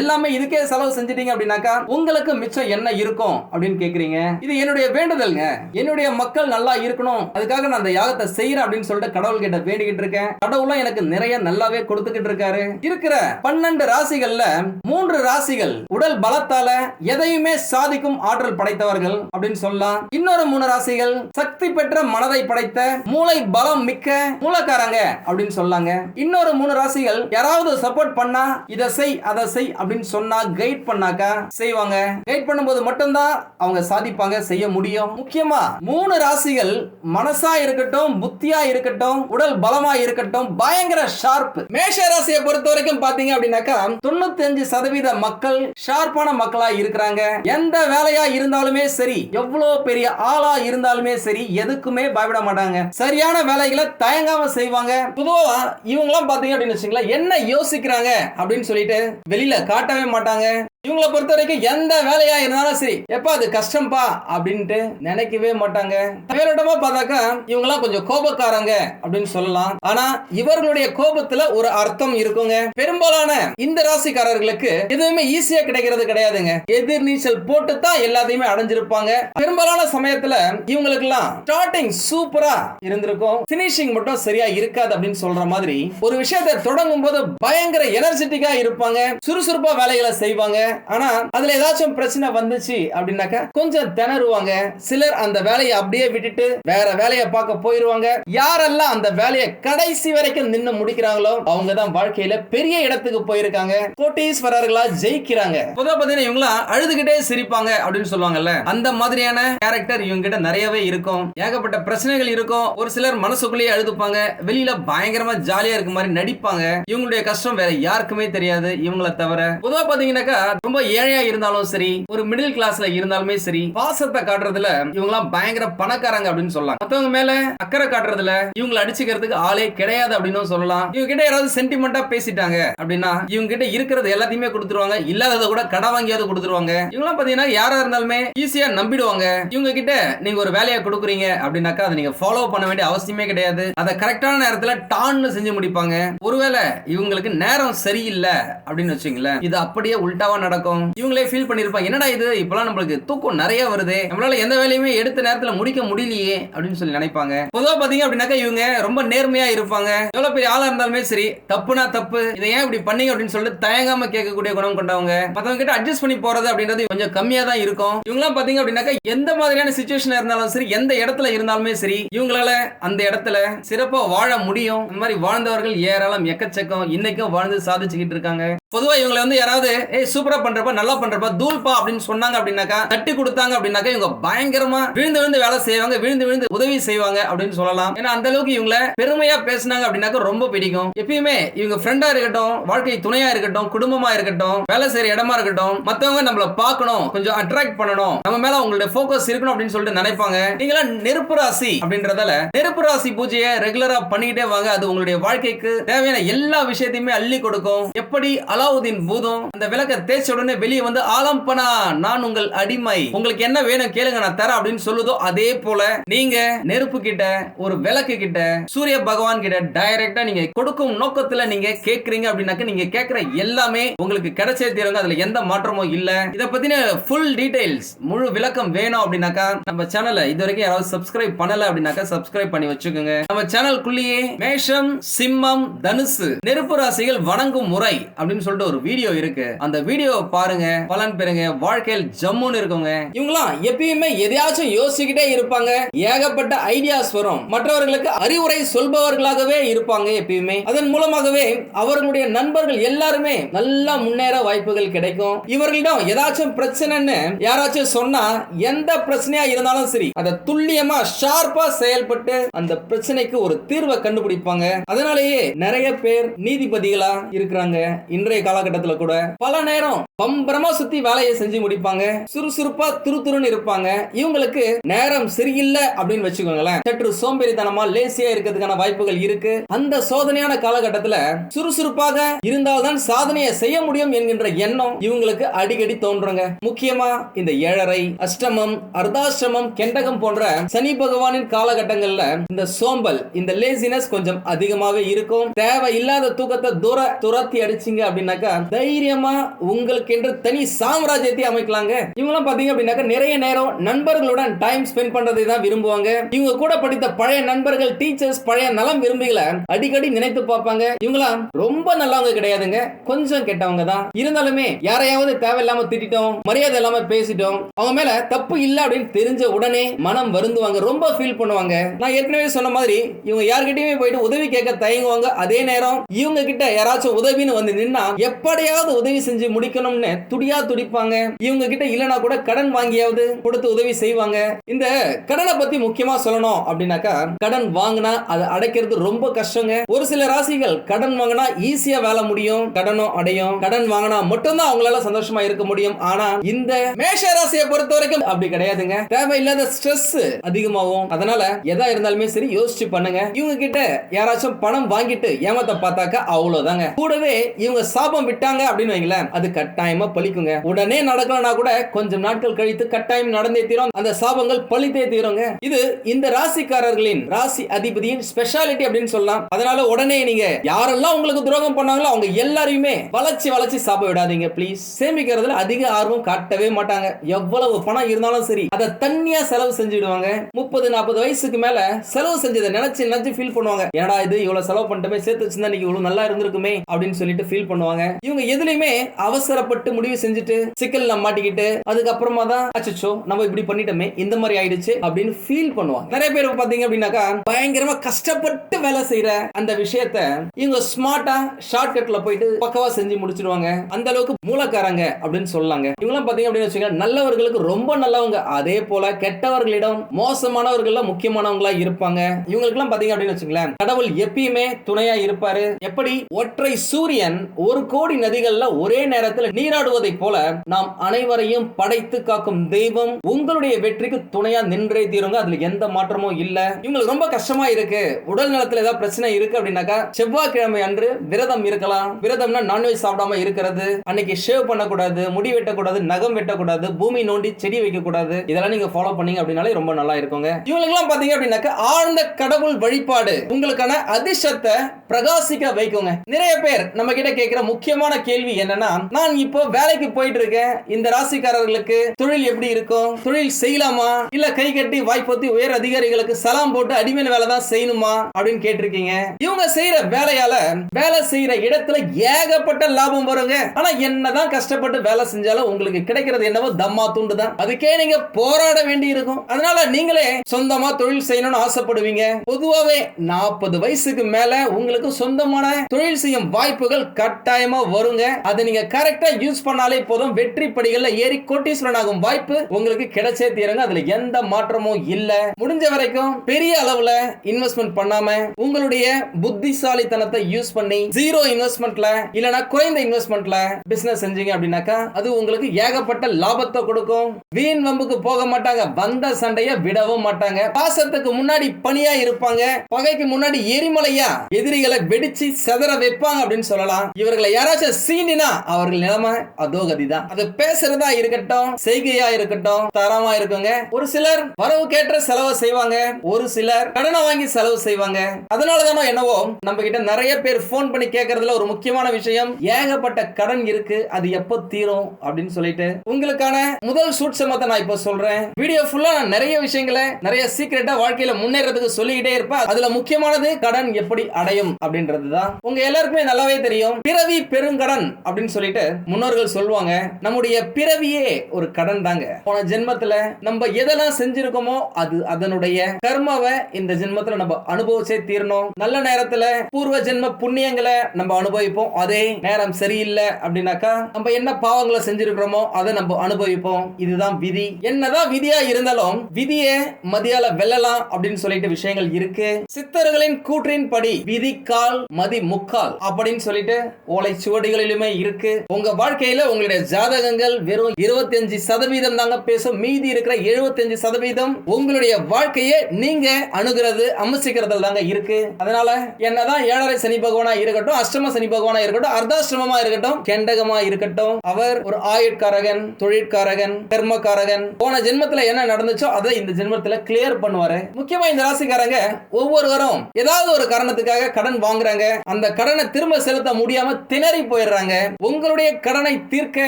எல்லாமே இதுக்கே செலவு செஞ்சிட்டீங்க அப்படின்னாக்கா உங்களுக்கு மிச்சம் என்ன இருக்கும் அப்படின்னு கேக்குறீங்க. இது என்னுடைய வேண்டுதல்ங்க. என்னுடைய மக்கள் நல்லா இருக்கணும். அதுக்காக நான் அந்த யாகத்தை செய்யறேன் அப்படின்னு சொல்லிட்டு கடவுள் கிட்ட வேண்டிக்கிட்டு இருக்கேன். கடவுளும் எனக்கு நிறைய நல்லாவே கொடுத்துக்கிட்டு இருக்காரு. இருக்கிற பன்னெண்டு ராசிகள்ல மூன்று ராசிகள் உடல் பலத்தால எதையுமே சாதிக்கும் ஆற்றல் படைத்தவர்கள் அப்படின்னு சொல்லலாம். இன்னொரு மூணு ராசிகள் சக்தி பெற்ற மனதை படைத்த மூளை பலம் மிக்க மூலக்காரங்க அப்படின்னு சொல்லாங்க. இன்னொரு மூணு ராசிகள் யாராவது சப்போர்ட் பண்ணா இதை செய் அதை செய் அப்படின்னு சொன்னா கைட் பண்ணாக்கா செய்வாங்க. கைட் பண்ணும்போது மட்டும்தான் அவங்க சாதிப்பாங்க செய்ய முடியும். முக்கியமா மூணு ராசிகள் மனசா இருக்கட்டும் புத்தியா இருக்கட்டும் உடல் பலமா இருக்கட்டும் பயங்கர ஷார்ப் மேஷ ராசியை பொறுத்த வரைக்கும் பாத்தீங்க அப்படின்னாக்கா தொண்ணூத்தி அஞ்சு சதவீத மக்கள் ஷார்ப்பான மக்களா இருக்கிறாங்க. எந்த வேலையா இருந்தாலுமே சரி எவ்வளவு பெரிய ஆளா இருந்தாலுமே சரி எதுக்குமே பயப்பட மாட்டாங்க. சரியான வேலைகளை தயங்காம செய்வாங்க. பொதுவா இவங்கெல்லாம் பாத்தீங்க அப்படின்னு வச்சுங்களா என்ன யோசிக்கிறாங்க அப்படின்னு சொல்லிட்டு வெளியில காட்டவே மாட்டாங்க. இவங்களை பொறுத்த வரைக்கும் எந்த வேலையா இருந்தாலும் சரி. எப்ப அது கஷ்டம்பா அப்படின்ட்டு நினைக்கவே மாட்டாங்க. மேலிடமா பார்த்தாக்கா இவங்கெல்லாம் கொஞ்சம் கோபக்காரங்க அப்படின்னு சொல்லலாம். ஆனா இவர்களுடைய கோபத்துல ஒரு அர்த்தம் இருக்குங்க. பெரும்பாலான இந்த ராசிக்காரர்களுக்கு எதுவுமே ஈஸியா கிடைக்கிறது கிடையாதுங்க. எதிர் நீச்சல் போட்டு தான் எல்லாத்தையுமே அடைஞ்சிருப்பாங்க. பெரும்பாலான சமயத்துல இவங்களுக்கு எல்லாம் ஸ்டார்டிங் சூப்பரா இருந்திருக்கும். பினிஷிங் மட்டும் சரியா இருக்காது அப்படின்னு சொல்ற மாதிரி ஒரு விஷயத்தை தொடங்கும் போது பயங்கர எனர்ஜெட்டிக்கா இருப்பாங்க. சுறுசுறுப்பா வேலைகளை செய்வாங்க. ஆனா அதுல ஏதாச்சும் பிரச்சனை வந்துச்சு அப்படின்னாக்கா கொஞ்சம் திணறுவாங்க. சிலர் அந்த வேலையை அப்படியே விட்டுட்டு வேற வேலையை பார்க்க போயிருவாங்க. யாரெல்லாம் அந்த வேலையை கடைசி வரைக்கும் நின்று முடிக்கிறாங்களோ அவங்க தான் வாழ்க்கையில பெரிய இடத்துக்கு போயிருக்காங்க. கோட்டீஸ்வரர்களா ஜெயிக்கிறாங்க. பொதுவா பாத்தீங்கன்னா இவங்களாம் அழுதுகிட்டே சிரிப்பாங்க அப்படின்னு சொல்லுவாங்கல்ல. அந்த மாதிரியான கேரக்டர் இவங்க கிட்ட நிறையவே இருக்கும். ஏகப்பட்ட பிரச்சனைகள் இருக்கும். ஒரு சிலர் மனசுக்குள்ளேயே அழுதுப்பாங்க. வெளியில பயங்கரமா ஜாலியா இருக்க மாதிரி நடிப்பாங்க. இவங்களுடைய கஷ்டம் வேற யாருக்குமே தெரியாது இவங்கள தவிர. பொதுவா பாத்தீங்கன்னாக்கா ரொம்ப ஏழையா இருந்தாலும் சரி ஒரு மிடில் கிளாஸ்ல இருந்தாலுமே சரி பாசத்தை காட்டுறதுல இவங்கலாம் பயங்கர பணக்காரங்க அப்படின்னு சொல்லலாம். மத்தவங்க மேல அக்கறை காட்டுறதுல இவங்களை அடிச்சுக்கிறதுக்கு ஆளே கிடையாது அப்படின்னு சொல்லலாம். இவங்க கிட்ட யாராவது சென்டிமெண்டா பேசிட்டாங்க அப்படின்னா இவங்க கிட்ட இருக்கிறது எல்லாத்தையுமே கொடுத்துருவாங்க. இல்லாததை கூட கடை வாங்கியாவது கொடுத்துருவாங்க. இவங்கலாம் பாத்தீங்கன்னா யாரா இருந்தாலுமே ஈஸியா நம்பிடுவாங்க. இவங்க கிட்ட நீங்க ஒரு வேலையை கொடுக்குறீங்க அப்படின்னாக்கா அதை நீங்க ஃபாலோ பண்ண வேண்டிய அவசியமே கிடையாது. அதை கரெக்டான நேரத்துல டான்னு செஞ்சு முடிப்பாங்க. ஒருவேளை இவங்களுக்கு நேரம் சரியில்லை அப்படின்னு வச்சுங்களேன் இது அப்படியே உல்டாவா நடக்கும்? இவங்களே ஃபீல் பண்ணிருப்பாங்க. என்னடா இது? இப்பெல்லாம் நம்மளுக்கு தூக்கம் நிறைய வருது. நம்மளால எந்த வேலையுமே எடுத்த நேரத்துல முடிக்க முடியலையே அப்படின்னு சொல்லி நினைப்பாங்க. பொதுவா பாத்தீங்க அப்படின்னாக்கா இவங்க ரொம்ப நேர்மையா இருப்பாங்க. எவ்வளவு பெரிய ஆளா இருந்தாலுமே சரி தப்புனா தப்பு. இதை ஏன் இப்படி பண்ணீங்க அப்படின்னு சொல்லிட்டு தயங்காம கேட்கக்கூடிய குணம் கொண்டவங்க. மத்தவங்க கிட்ட அட்ஜஸ்ட் பண்ணி போறது அப்படின்றது கொஞ்சம் கம்மியா தான் இருக்கும். இவங்கலாம் பாத்தீங்க அப்படின்னாக்கா எந்த மாதிரியான சுச்சுவேஷன் இருந்தாலும் சரி எந்த இடத்துல இருந்தாலுமே சரி இவங்களால அந்த இடத்துல சிறப்பா வாழ முடியும். இந்த மாதிரி வாழ்ந்தவர்கள் ஏராளம் எக்கச்சக்கம் இன்னைக்கும் வாழ்ந்து சாதிச்சுக்கிட்டு இருக்காங்க. பொதுவாக இவங்களை வந்து யாராவது ஏய் சூப்பராக பண்றப்ப நல்லா பண்ணுறப்ப தூள்பா அப்படின்னு சொன்னாங்க அப்படின்னாக்கா தட்டி கொடுத்தாங்க அப்படின்னாக்கா இவங்க பயங்கரமா விழுந்து விழுந்து வேலை செய்வாங்க விழுந்து விழுந்து உதவி செய்வாங்க அப்படின்னு சொல்லலாம். ஏன்னா அந்த அளவுக்கு இவங்கள பெருமையா பேசினாங்க அப்படின்னாக்கா ரொம்ப பிடிக்கும். எப்பயுமே இவங்க ஃப்ரெண்டா இருக்கட்டும் வாழ்க்கை துணையா இருக்கட்டும் குடும்பமா இருக்கட்டும் வேலை செய்யற இடமா இருக்கட்டும் மத்தவங்க நம்மள பார்க்கணும் கொஞ்சம் அட்ராக்ட் பண்ணணும் நம்ம மேல அவங்களுடைய ஃபோக்கஸ் இருக்கணும் அப்படின்னு சொல்லிட்டு நினைப்பாங்க. நீங்களா நெருப்பு ராசி அப்படின்றதால நெருப்பு ராசி பூஜையை ரெகுலரா பண்ணிக்கிட்டே வாங்க. அது உங்களுடைய வாழ்க்கைக்கு தேவையான எல்லா விஷயத்தையுமே அள்ளி கொடுக்கும். எப்படி அலாவுதீன் பூதம் அந்த விளக்க தேய்ச்ச உடனே வெளியே வந்து ஆலம் பனா நான் உங்கள் அடிமை. உங்களுக்கு என்ன வேணும் கேளுங்க நான் தரேன் அப்படின்னு சொல்லுதோ அதே போல நீங்க நெருப்பு கிட்ட ஒரு விளக்கு கிட்ட சூரிய பகவான் கிட்ட டைரக்டா நீங்க கொடுக்கும் நோக்கத்துல நீங்க கேக்குறீங்க அப்படின்னாக்க நீங்க கேக்குற எல்லாமே உங்களுக்கு கிடைச்சே தீருங்க. அதுல எந்த மாற்றமும் இல்ல. இத பத்தின ஃபுல் டீடைல்ஸ் முழு விளக்கம் வேணும் அப்படின்னாக்கா நம்ம சேனலை இது வரைக்கும் யாராவது சப்ஸ்கிரைப் பண்ணல அப்படின்னாக்கா சப்ஸ்கிரைப் பண்ணி வச்சுக்கோங்க. நம்ம சேனலுக்குள்ளேயே மேஷம் சிம்மம் தனுசு நெருப்பு ராசிகள் வணங்கும் முறை அப்படின்னு சொல்லிட்டு ஒரு வீடியோ இருக்கு. அந்த வீடியோவை பாருங்க பலன் பெறுங்க வாழ்க்கையில் ஜம்முன்னு இருக்குங்க இவங்களாம் எப்பயுமே எதையாச்சும் யோசிக்கிட்டே இருப்பாங்க. ஏகப்பட்ட ஐடியாஸ் வரும். மற்றவர்களுக்கு அறிவுரை சொல்பவர்களாகவே இருப்பாங்க எப்பயுமே. அதன் மூலமாகவே அவர்களுடைய நண்பர்கள் எல்லாருமே நல்லா முன்னேற வாய்ப்புகள் கிடைக்கும். இவர்களிடம் ஏதாச்சும் பிரச்சனைன்னு யாராச்சும் சொன்னா எந்த பிரச்சனையா இருந்தாலும் சரி அதை துல்லியமா ஷார்ப்பா செயல்பட்டு அந்த பிரச்சனைக்கு ஒரு தீர்வை கண்டுபிடிப்பாங்க. அதனாலேயே நிறைய பேர் நீதிபதிகளா இருக்கிறாங்க. இன்றைய காலகட்டத்துல கூட பல நேரம் பம்பரமா சுத்தி வேலையை செஞ்சு முடிப்பாங்க. சுறுசுறுப்பா துருத்துருன்னு இருப்பாங்க. இவங்களுக்கு நேரம் சரியில்லை அப்படின்னு வச்சுக்கோங்களேன். சற்று சோம்பேறித்தனமா லேசியா இருக்கிறதுக்கான வாய்ப்புகள் இருக்கு. அந்த சோதனையான காலகட்டத்துல சுறுசுறுப்பாக இருந்தால்தான் சாதனையை செய்ய முடியும் என்கின்ற எண்ணம் இவங்களுக்கு அடிக்கடி தோன்றுங்க. முக்கியமா இந்த ஏழரை அஷ்டமம் அர்தாஷ்டமம் கெண்டகம் போன்ற சனி பகவானின் காலகட்டங்கள்ல இந்த சோம்பல் இந்த லேசினஸ் கொஞ்சம் அதிகமாவே இருக்கும். தேவையில்லாத தூக்கத்தை தூர துரத்தி அடிச்சிங்க அடிச்சீங்க அப்படின்னாக்கா தைரியமா உங்களுக்கு என்று தனி சாம்ராஜ்யத்தை அமைக்கலாங்க. இவங்கெல்லாம் பாத்தீங்க அப்படின்னாக்கா நிறைய நேரம் நண்பர்களுடன் டைம் ஸ்பெண்ட் பண்றதை தான் விரும்புவாங்க. இவங்க கூட படித்த பழைய நண்பர்கள் டீச்சர்ஸ் பழைய நலம் விரும்பிகளை அடிக்கடி நினைத்து பார்ப்பாங்க. இவங்களாம் ரொம்ப நல்லவங்க கிடையாதுங்க. கொஞ்சம் கெட்டவங்க தான். இருந்தாலுமே யாரையாவது தேவையில்லாம திட்டிட்டோம் மரியாதை இல்லாம பேசிட்டோம் அவங்க மேல தப்பு இல்ல அப்படின்னு தெரிஞ்ச உடனே மனம் வருந்துவாங்க. ரொம்ப ஃபீல் பண்ணுவாங்க. நான் ஏற்கனவே சொன்ன மாதிரி இவங்க யார்கிட்டயுமே போயிட்டு உதவி கேட்க தயங்குவாங்க. அதே நேரம் இவங்க கிட்ட யாராச்சும் உதவின்னு வந்து நின்னா எப்படியாவது உதவி செஞ்சு முடிக்கணும்னு துடியா துடிப்பாங்க. இவங்க கிட்ட இல்லனா கூட கடன் வாங்கியாவது கொடுத்து உதவி செய்வாங்க. இந்த கடனை பத்தி முக்கியமா சொல்லணும் அப்படின்னாக்கா கடன் வாங்கினா அதை அடைக்கிறது ரொம்ப கஷ்டங்க. ஒரு சில ராசிகள் கடன் வாங்கினா ஈஸியா வேலை முடியும் கடனும் அடையும். கடன் வாங்கினா மட்டும்தான் அவங்களால சந்தோஷமா இருக்க முடியும். ஆனா இந்த மேஷ ராசியை பொறுத்த வரைக்கும் அப்படி கிடையாதுங்க. தேவையில்லாத ஸ்ட்ரெஸ் அதிகமாகும். அதனால எதா இருந்தாலுமே சரி யோசிச்சு பண்ணுங்க. இவங்க கிட்ட யாராச்சும் பணம் வாங்கிட்டு ஏமாத்த பார்த்தாக்கா அவ்வளவுதாங்க. கூடவே இவங்க சாபம் விட்டாங்க அப்படின்னு வைங்களேன். அது கட்டாயமா பழிக்குங்க. உடனே நடக்கலனா கூட கொஞ்சம் நாட்கள் கழித்து கட்டாயம் நடந்தே தீரும். அந்த சாபங்கள் பழித்தே தீருங்க. இது இந்த ராசிக்காரர்களின் ராசி அதிபதியின் ஸ்பெஷாலிட்டி அப்படின்னு சொல்லலாம். அதனால உடனே நீங்க யாரெல்லாம் உங்களுக்கு துரோகம் பண்ணாங்களோ அவங்க எல்லாரையுமே வளர்ச்சி வளர்ச்சி சாப விடாதீங்க ப்ளீஸ் சேமிக்கிறதுல அதிக ஆர்வம் காட்டவே மாட்டாங்க. எவ்வளவு பணம் இருந்தாலும் சரி அதை தண்ணியா செலவு செஞ்சுடுவாங்க. முப்பது நாற்பது வயசுக்கு மேல செலவு செஞ்சதை நினைச்சு நினைச்சு ஃபீல் பண்ணுவாங்க. என்னடா இது? இவ்வளவு செலவு பண்ணிட்டமே சேர்த்து வச்சிருந்தா இன்னைக்கு இவ்வளவு நல்லா இருந்திருக்குமே அப்படின்னு சொல்லிட்டு ஃபீல் பண்ணுவாங்க. இவங்க எதுலையுமே அவசரப்பட்டு முடிவு செஞ்சுட்டு சிக்கல்ல மாட்டிக்கிட்டு அதுக்கப்புறமா தான் அச்சோ நம்ம இப்படி பண்ணிட்டோமே இந்த மாதிரி ஆயிடுச்சு அப்படின்னு ஃபீல் பண்ணுவாங்க. நிறைய பேர் பாத்தீங்க அப்படின்னாக்கா பயங்கரமா கஷ்டப்பட்டு வேலை செய்யற அந்த விஷயத்த இவங்க ஸ்மார்ட்டா ஷார்ட் கட்ல போயிட்டு பக்கவா செஞ்சு முடிச்சிருவாங்க அந்த அளவுக்கு மூலக்காரங்க அப்படின்னு சொல்லாங்க. இவங்களாம் பாத்தீங்க அப்படின்னு வச்சுக்கோங்க நல்லவர்களுக்கு ரொம்ப நல்லவங்க. அதே போல கெட்டவர்களிடம் மோசமானவர்கள் முக்கியமானவங்களா இருப்பாங்க. இவங்களுக்கு எல்லாம் பாத்தீங்க அப்படின்னு வச்சுங்களேன் கடவுள் எப்பயுமே துணையா இருப்பாரு. எப்படி? ஒற்றை சூரியன் ஒரு ஒரு கோடி நதிகள்ல ஒரே நேரத்தில் நீராடுவதை போல நாம் அனைவரையும் படைத்து காக்கும் தெய்வம் உங்களுடைய வெற்றிக்கு துணையா நின்றே தீருங்க. அதுல எந்த மாற்றமும் இல்ல. இவங்களுக்கு ரொம்ப கஷ்டமா இருக்கு. உடல் நலத்துல ஏதாவது பிரச்சனை இருக்கு அப்படின்னாக்கா செவ்வாய்க்கிழமை அன்று விரதம் இருக்கலாம். விரதம்னா நான்வெஜ் சாப்பிடாம இருக்கிறது. அன்னைக்கு ஷேவ் பண்ணக்கூடாது முடி வெட்டக்கூடாது நகம் வெட்டக்கூடாது பூமி நோண்டி செடி வைக்க கூடாது இதெல்லாம் நீங்க ஃபாலோ பண்ணீங்க அப்படின்னாலே ரொம்ப நல்லா இருக்குங்க. இவங்களுக்கு எல்லாம் பாத்தீங்க அப்படின்னாக்கா ஆழ்ந்த கடவுள் வழிபாடு உங்களுக்கான அதிர்ஷ்டத்தை பிரகாசிக்க வைக்குங்க. நிறைய பேர் நம்ம கிட்ட கேட்கிற முக்கியமான கேள்வி என்னன்னா நான் இப்போ வேலைக்கு போயிட்டு இருக்கேன் இந்த ராசிக்காரர்களுக்கு தொழில் எப்படி இருக்கும்? தொழில் செய்யலாமா? இல்ல கை கட்டி வாய்ப்பத்தி உயர் அதிகாரிகளுக்கு சலாம் போட்டு அடிமையான வேலை தான் செய்யணுமா? அப்படின்னு கேட்டிருக்கீங்க. இவங்க செய்யற வேலையால வேலை செய்யற இடத்துல ஏகப்பட்ட லாபம் வருங்க. ஆனா என்னதான் கஷ்டப்பட்டு வேலை செஞ்சாலும் உங்களுக்கு கிடைக்கிறது என்னவோ தம்மா துண்டு தான். அதுக்கே நீங்க போராட வேண்டி இருக்கும் அதனால நீங்களே சொந்தமா தொழில் செய்யணும்னு ஆசைப்படுவீங்க. பொதுவாவே நாற்பது வயசுக்கு மேல உங்களுக்கு சொந்தமான தொழில் செய்யும் வாய்ப்புகள் கட்டாயமா வருங்க. அதை நீங்க கரெக்டா யூஸ் பண்ணாலே போதும். வெற்றி படிகள்ல ஏறி கோட்டீஸ்வரன் ஆகும் வாய்ப்பு உங்களுக்கு கிடைச்சே தீருங்க. அதுல எந்த மாற்றமும் இல்ல. முடிஞ்ச வரைக்கும் பெரிய அளவுல இன்வெஸ்ட்மெண்ட் பண்ணாம உங்களுடைய புத்திசாலித்தனத்தை யூஸ் பண்ணி ஜீரோ இன்வெஸ்ட்மெண்ட்ல இல்லனா குறைந்த இன்வெஸ்ட்மெண்ட்ல பிசினஸ் செஞ்சீங்க அப்படின்னாக்கா அது உங்களுக்கு ஏகப்பட்ட லாபத்தை கொடுக்கும். வீண் வம்புக்கு போக மாட்டாங்க. வந்த சண்டைய விடவும் மாட்டாங்க. பாசத்துக்கு முன்னாடி பணியா இருப்பாங்க. பகைக்கு முன்னாடி எரிமலையா எதிரிகளை வெடிச்சு செதற வைப்பாங்க அப்படின்னு சொல்லலாம். இவர்களை யாராச்சும் சீண்டினா அவர்கள் நிலைமை அதோ கதிதான் அது பேசுறதா இருக்கட்டும் செய்கையா இருக்கட்டும் தரமா இருக்குங்க. ஒரு சிலர் வரவு கேட்ட செலவு செய்வாங்க ஒரு சிலர் கடனை வாங்கி செலவு செய்வாங்க. அதனால தானோ என்னவோ நம்ம கிட்ட நிறைய பேர் ஃபோன் பண்ணி கேட்கறதுல ஒரு முக்கியமான விஷயம் ஏகப்பட்ட கடன் இருக்கு அது எப்போ தீரும் அப்படின்னு சொல்லிட்டு. உங்களுக்கான முதல் சூட்சமத்தை நான் இப்போ சொல்றேன். வீடியோ ஃபுல்லா நான் நிறைய விஷயங்களை நிறைய சீக்கிரட்டா வாழ்க்கையில முன்னேறதுக்கு சொல்லிக்கிட்டே இருப்பேன். அதுல முக்கியமானது கடன் எப்படி அடையும் அப்படின்றது தான் உங்க எல்லாருக்குமே நல்லாவே தெரியும். பிறவி பிறவி பெருங்கடன் அப்படின்னு சொல்லிட்டு முன்னோர்கள் சொல்லுவாங்க. நம்முடைய பிறவியே ஒரு கடன் தாங்க. போன ஜென்மத்துல நம்ம எதெல்லாம் செஞ்சிருக்கோமோ அது அதனுடைய கர்மாவை இந்த ஜென்மத்துல நம்ம அனுபவிச்சே தீரணும். நல்ல நேரத்துல பூர்வ ஜென்ம புண்ணியங்களை நம்ம அனுபவிப்போம். அதே நேரம் சரியில்லை அப்படின்னாக்கா நம்ம என்ன பாவங்களை செஞ்சிருக்கிறோமோ அதை நம்ம அனுபவிப்போம். இதுதான் விதி. என்னதான் விதியா இருந்தாலும் விதியை மதியால வெல்லலாம் அப்படின்னு சொல்லிட்டு விஷயங்கள் இருக்கு. சித்தர்களின் கூற்றின்படி விதிக்கால் மதி முக்கால் அப்படின்னு சொல்லிட்டு ஓலை சுவடிகளிலுமே இருக்கு. உங்க வாழ்க்கையில உங்களுடைய ஜாதகங்கள் வெறும் 25% சதவீதம் தாங்க பேசும். மீதி இருக்கிற 75% சதவீதம் உங்களுடைய வாழ்க்கையை நீங்க அணுகிறது அமசிக்கிறதுல தாங்க இருக்கு. அதனால என்னதான் ஏழரை சனி பகவானா இருக்கட்டும் அஷ்டம சனி பகவானா இருக்கட்டும் அர்த்தாஷ்டமமா இருக்கட்டும் கெண்டகமா இருக்கட்டும். அவர் ஒரு ஆயுட்காரகன் தொழிற்காரகன் கர்மக்காரகன். போன ஜென்மத்துல என்ன நடந்துச்சோ அதை இந்த ஜென்மத்துல கிளியர் பண்ணுவாரு. முக்கியமா இந்த ராசிக்காரங்க ஒவ்வொருவரும் ஏதாவது ஒரு காரணத்துக்காக கடன் வாங்குறாங்க. அந்த கடனை திரும்ப செலுத்த முடியாம திணறி போயிடுறாங்க. உங்களுடைய கடனை தீர்க்க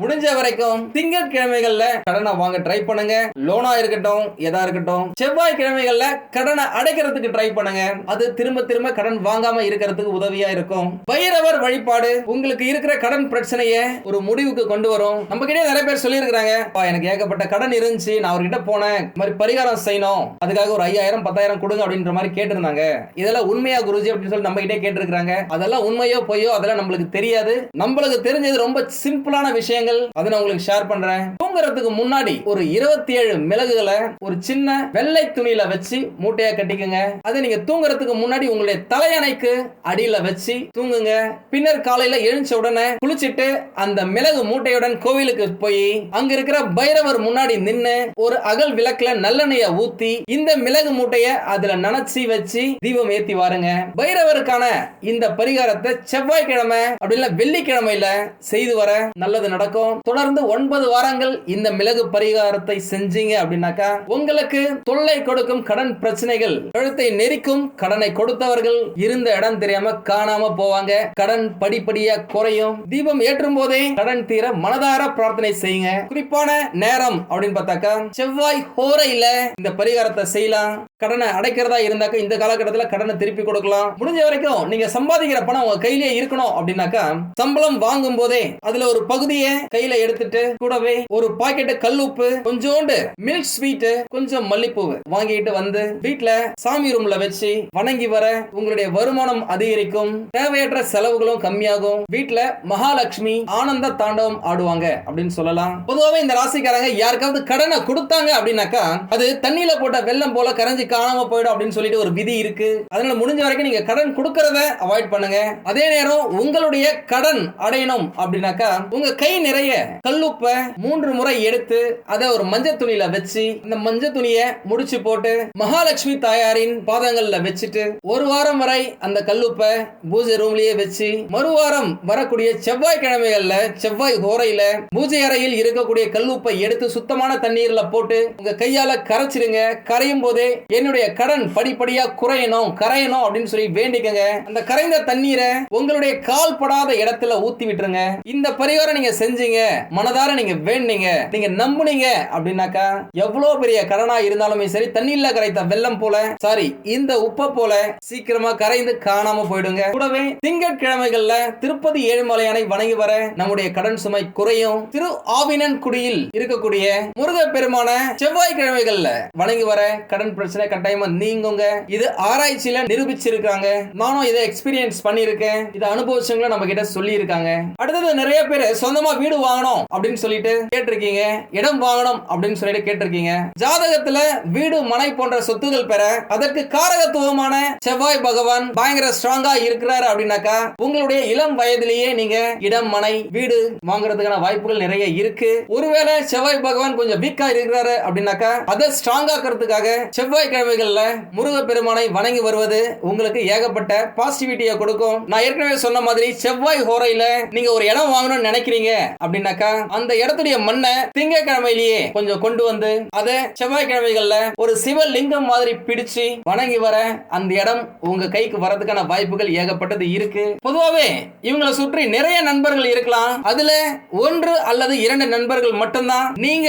முடிஞ்ச வரைக்கும் திங்கட்கிழமைகள்ல கடனை வாங்க ட்ரை பண்ணுங்க. லோனா இருக்கட்டும் எதா இருக்கட்டும் செவ்வாய் கிழமைகள்ல கடனை அடைக்கிறதுக்கு ட்ரை பண்ணுங்க. அது திரும்ப திரும்ப கடன் வாங்காம இருக்கிறதுக்கு உதவியா இருக்கும். பைரவர் வழிபாடு உங்களுக்கு இருக்கிற கடன் பிரச்சனைய ஒரு முடிவுக்கு கொண்டு வரும். நம்ம கிட்டே நிறைய பேர் சொல்லியிருக்கிறாங்க. எனக்கு ஏகப்பட்ட கடன் இருந்துச்சு. நான் அவர்கிட்ட போனேன். இந்த மாதிரி பரிகாரம் செய்யணும். அதுக்காக ஒரு ஐயாயிரம் பத்தாயிரம் கொடுங்க அப்படின்ற மாதிரி கேட்டிருந்தாங்க. இதெல்லாம் உண்மையா குருஜி அப்படின்னு சொல்லி நம்ம கிட்டே கேட்டிருக்காங்க அதெல்லாம் உண்மையோ பொய்யோ அதெல்லாம் நம்மளுக்கு தெரியும் தெரியாது. நம்மளுக்கு தெரிஞ்சது ரொம்ப சிம்பிளான விஷயங்கள். அதை நான் உங்களுக்கு ஷேர் பண்றேன். தூங்குறதுக்கு முன்னாடி ஒரு இருபத்தி ஏழு மிளகுகளை ஒரு சின்ன வெள்ளை துணியில வச்சு மூட்டையா கட்டிக்கோங்க. அதை நீங்க தூங்குறதுக்கு முன்னாடி உங்களுடைய தலையணைக்கு அடியில வச்சு தூங்குங்க. பின்னர் காலையில எழுந்த உடனே குளிச்சிட்டு அந்த மிளகு மூட்டையுடன் கோவிலுக்கு போய் அங்க இருக்கிற பைரவர் முன்னாடி நின்னு ஒரு அகல் விளக்குல நல்லெண்ணெய ஊத்தி இந்த மிளகு மூட்டைய அதுல நனைச்சி வச்சு தீபம் ஏத்தி வாருங்க. பைரவருக்கான இந்த பரிகாரத்தை செவ்வாய்க்கிழமை அப்படி வெள்ளிக்கிழமையில செய்து வர நல்லது நடக்கும். தொடர்ந்து ஒன்பது வாரங்கள் இந்த மிளகு பரிகாரத்தை செஞ்சீங்க அப்படின்னாக்கா உங்களுக்கு தொல்லை கொடுக்கும் கடன் பிரச்சனைகள் கழுத்தை நெரிக்கும் கடனை கொடுத்தவர்கள் இருந்த இடம் தெரியாம காணாம போவாங்க. கடன் படிப்படியா குறையும். தீபம் ஏற்றும் போதே கடன் தீர மனதார பிரார்த்தனை செய்யுங்க. குறிப்பான நேரம் அப்படின்னு பார்த்தாக்கா செவ்வாய் ஹோரையில இந்த பரிகாரத்தை செய்யலாம். கடனை அடைக்கிறதா இருந்தாக்கா இந்த காலகட்டத்தில் கடனை திருப்பி கொடுக்கலாம். முடிஞ்ச வரைக்கும் நீங்க சம்பாதிக்கிற பணம் உங்க கையிலேயே இருக்கணும் அப்படின்னாக்கா சம்பளம் வாங்கும் போதே அதுல ஒரு பகுதியை கையில எடுத்துட்டு கூடவே ஒரு பாக்கெட் கல் உப்பு கொஞ்சோண்டு மில்க் ஸ்வீட் கொஞ்சம் மல்லிப்பூ வாங்கிட்டு வந்து வீட்டுல சாமி ரூம்ல வச்சு வணங்கி வர உங்களுடைய வருமானம் அதிகரிக்கும் தேவையற்ற செலவுகளும் கம்மியாகும். வீட்டுல மகாலட்சுமி ஆனந்த தாண்டவம் ஆடுவாங்க அப்படின்னு சொல்லலாம். பொதுவாகவே இந்த ராசிக்காரங்க யாருக்காவது கடனை கொடுத்தாங்க அப்படின்னாக்கா அது தண்ணியில போட்ட வெள்ளம் போல கரைஞ்சி காணாம போயிடும் அப்படின்னு சொல்லிட்டு ஒரு விதி இருக்கு. அதனால முடிஞ்ச வரைக்கும் நீங்க கடன் கொடுக்கறத அவாய்ட் பண்ணுங்க. அதே நேரம் உங்களுடைய கடன் அடையணும் அப்படின்னாக்கா உங்க கை நிறைய கல்லுப்ப மூன்று முறை எடுத்து அதை ஒரு மஞ்சள் துணியில வச்சு இந்த மஞ்சள் துணியை முடிச்சு போட்டு மகாலட்சுமி தாயாரின் பாதங்கள்ல வச்சுட்டு ஒரு வாரம் வரை அந்த கல்லுப்ப பூஜை ரூம்லயே வச்சு மறுவாரம் வரக்கூடிய செவ்வாய் கிழமைகள்ல செவ்வாய் ஹோரையில பூஜை அறையில் இருக்கக்கூடிய கல்லுப்பை எடுத்து சுத்தமான தண்ணீர்ல போட்டு உங்க கையால கரைச்சிடுங்க கரையும் போதே என்னுடைய கடன் படிப்படியா குறையணும் கரையணும் அப்படின்னு சொல்லி வேண்டிக்கங்க. அந்த கரைந்த தண்ணீரை உங்களுடைய கால் படாத இடத்துல ஊத்தி விட்டுருங்க. இந்த பரிகாரம் நீங்க செஞ்சீங்க மனதார நீங்க வேண்டீங்க நீங்க நம்புனீங்க அப்படின்னாக்கா எவ்வளவு பெரிய கடனா இருந்தாலுமே சரி தண்ணீர்ல கரைத்த வெள்ளம் போல சாரி இந்த உப்பை போல சீக்கிரமா கரைந்து காணாம போயிடுங்க. கூடவே திங்கட்கிழமைகள்ல திருப்பதி ஏழுமலையானை வணங்கி வர நம்முடைய கடன் சுமை குறையும். திரு ஆவினன் குடியில் இருக்கக்கூடிய முருகப்பெருமான செவ்வாய் கிழமைகள்ல வணங்கி வர கடன் பிரச்சனை கட்டாயமா நீங்குங்க. இது ஆராய்ச்சியில நிரூபிச்சிருக்காங்க. நானும் இதை எக்ஸ்பீரியன்ஸ் பண்ணியிருக்கேன். இதை அனுபவிச்சவங்கள நம்ம கிட்ட சொல்லி இருக்காங்க அடுத்தது நிறைய பேர் சொந்தமா வீடு வாங்கணும் அப்படின்னு சொல்லிட்டு கேட்டிருக்கீங்க. இடம் வாங்கணும் அப்படின்னு சொல்லிட்டு கேட்டிருக்கீங்க. ஜாதகத்துல வீடு மனை போன்ற சொத்துகள் பெற அதற்கு காரகத்துவமான செவ்வாய் பகவான் பயங்கர ஸ்ட்ராங்கா இருக்கிறாரு அப்படின்னாக்கா உங்களுடைய இளம் வயதிலேயே நீங்க இடம் மனை வீடு வாங்குறதுக்கான வாய்ப்புகள் நிறைய இருக்கு. ஒருவேளை செவ்வாய் பகவான் கொஞ்சம் வீக்கா இருக்கிறாரு அப்படின்னாக்கா அதை ஸ்ட்ராங் ஆக்கிறதுக்காக செவ்வாய் கிழமைகள்ல முருகப்பெருமானை வணங்கி வருவது உங்களுக்கு ஏகப்பட்ட பாசிட்டிவிட்டியை கொடுக்கும். நான் ஏற்கனவே சொன்ன மாதிரி செவ்வாய் ஹோரையில நீங்க ஒரு இடம் வாங்கணும்னு நினைக்கிறீங்க அப்படின்னாக்கா அந்த இடத்துடைய மண்ணை திங்கக்கிழமையிலேயே கொஞ்சம் கொண்டு வந்து அதை செவ்வாய்க்கிழமைகள்ல ஒரு சிவலிங்கம் மாதிரி பிடிச்சு வணங்கி வர அந்த இடம் உங்க கைக்கு வரதுக்கான வாய்ப்புகள் ஏகப்பட்டது இருக்கு. பொதுவாகவே இவங்களை சுற்றி நிறைய நண்பர்கள் இருக்கலாம். அதுல ஒன்று அல்லது இரண்டு நண்பர்கள் மட்டும்தான். நீங்க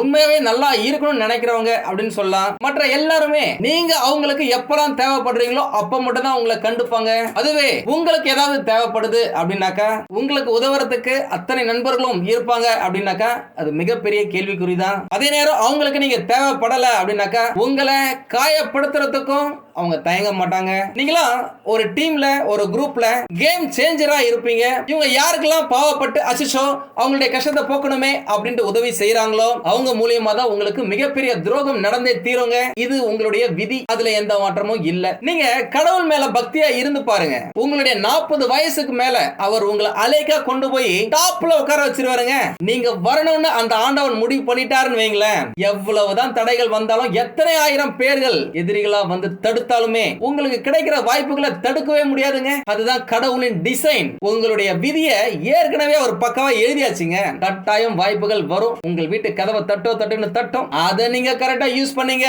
உண்மையாவே நல்லா இருக்கணும்னு நினைக்கிறவங்க அப்படின்னு சொல்லலாம். மற்ற எல்லாருமே நீங்க அவங்களுக்கு எப்பெல்லாம் தேவைப்படுறீங்களோ அப்ப மட்டும் தான் உங்களை கண்டுப்பாங்க. அதுவே உங்களுக்கு ஏதாவது தேவைப்படுது இருந்தது அப்படின்னாக்கா உங்களுக்கு உதவுறதுக்கு அத்தனை நண்பர்களும் இருப்பாங்க அப்படின்னாக்கா அது மிகப்பெரிய கேள்விக்குறிதான். அதே நேரம் அவங்களுக்கு நீங்க தேவைப்படல அப்படின்னாக்கா உங்களை காயப்படுத்துறதுக்கும் அவங்க தயங்க மாட்டாங்க. நீங்களாம் ஒரு டீம்ல ஒரு குரூப்ல கேம் சேஞ்சரா இருப்பீங்க. இவங்க யாருக்கெல்லாம் பாவப்பட்டு அசிஷோ அவங்களுடைய கஷ்டத்தை போக்கணுமே அப்படின்ட்டு உதவி செய்யறாங்களோ அவங்க மூலியமா தான் உங்களுக்கு மிகப்பெரிய துரோகம் நடந்தே தீருங்க. இது உங்களுடைய விதி. அதுல எந்த மாற்றமும் இல்ல. நீங்க கடவுள் மேல பக்தியா இருந்து பாருங்க. உங்களுடைய நாற்பது வயசுக்கு மேல அவர் உங்களை அலைக்கா கொண்டு போய் டாப்ல உட்கார வச்சிருவாருங்க. நீங்க வரணும்னு அந்த ஆண்டவன் முடிவு பண்ணிட்டாருன்னு வைங்களேன். எவ்வளவுதான் தடைகள் வந்தாலும் எத்தனை ஆயிரம் பேர்கள் எதிரிகளா வந்து தடுத்து தடுத்தாலுமே உங்களுக்கு கிடைக்கிற வாய்ப்புகளை தடுக்கவே முடியாதுங்க. அதுதான் கடவுளின் டிசைன் உங்களுடைய விதியை ஏற்கனவே ஒரு பக்கமா எழுதியாச்சுங்க. கட்டாயம் வாய்ப்புகள் வரும். உங்கள் வீட்டு கதவை தட்டோ தட்டுன்னு தட்டும். அதை நீங்க கரெக்டா யூஸ் பண்ணீங்க.